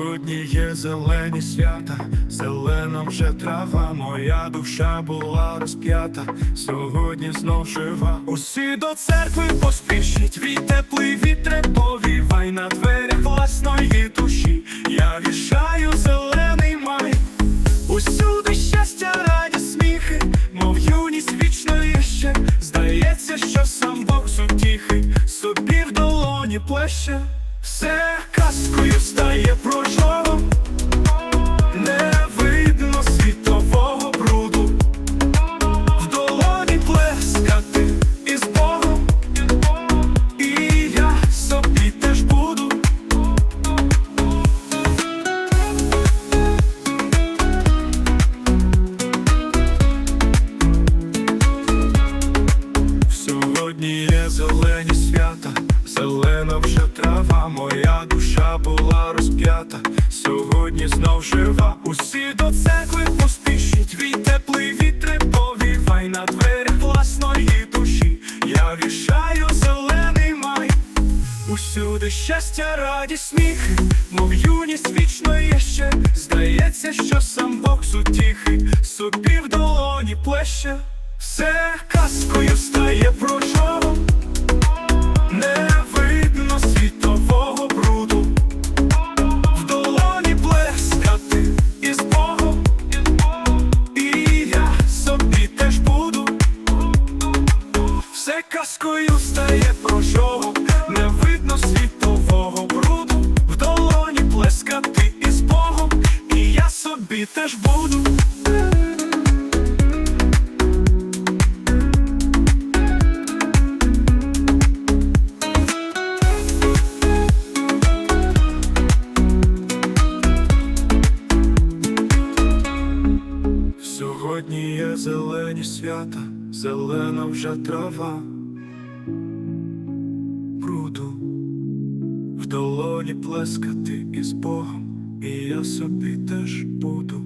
Сьогодні є зелені свята, зелена вже трава, моя душа була розп'ята, сьогодні знов жива. Усі до церкви поспішіть, від теплий вітре повівай на дверях власної душі. Я вішаю зелений май, усюди щастя, радість, сміхи, мов юність вічно ще. Здається, що сам Бог сутіхи, собі в долоні плеще. Все казкою стає прожогом, не видно світового бруду, в долоні плескати із Богом, і я собі теж буду. Сьогодні є зелені свята, зелена вже трава, моя душа була розп'ята, сьогодні знов жива. Усі до церкви поспішіть, від теплий вітри повівай на дверях власної душі. Я вішаю зелений май, усюди щастя, радість, сміхи, мов юність вічно є ще. Здається, що сам Бог сутіхи, собі в долоні плеще. Все казкою стає прожогом, казкою стає прожогом, не видно світового бруду, в долоні плескати із Богом, і я собі теж буду. Сьогодні є зелені свята, зелена вже трава, долоні плескати із Богом, і я собі теж буду.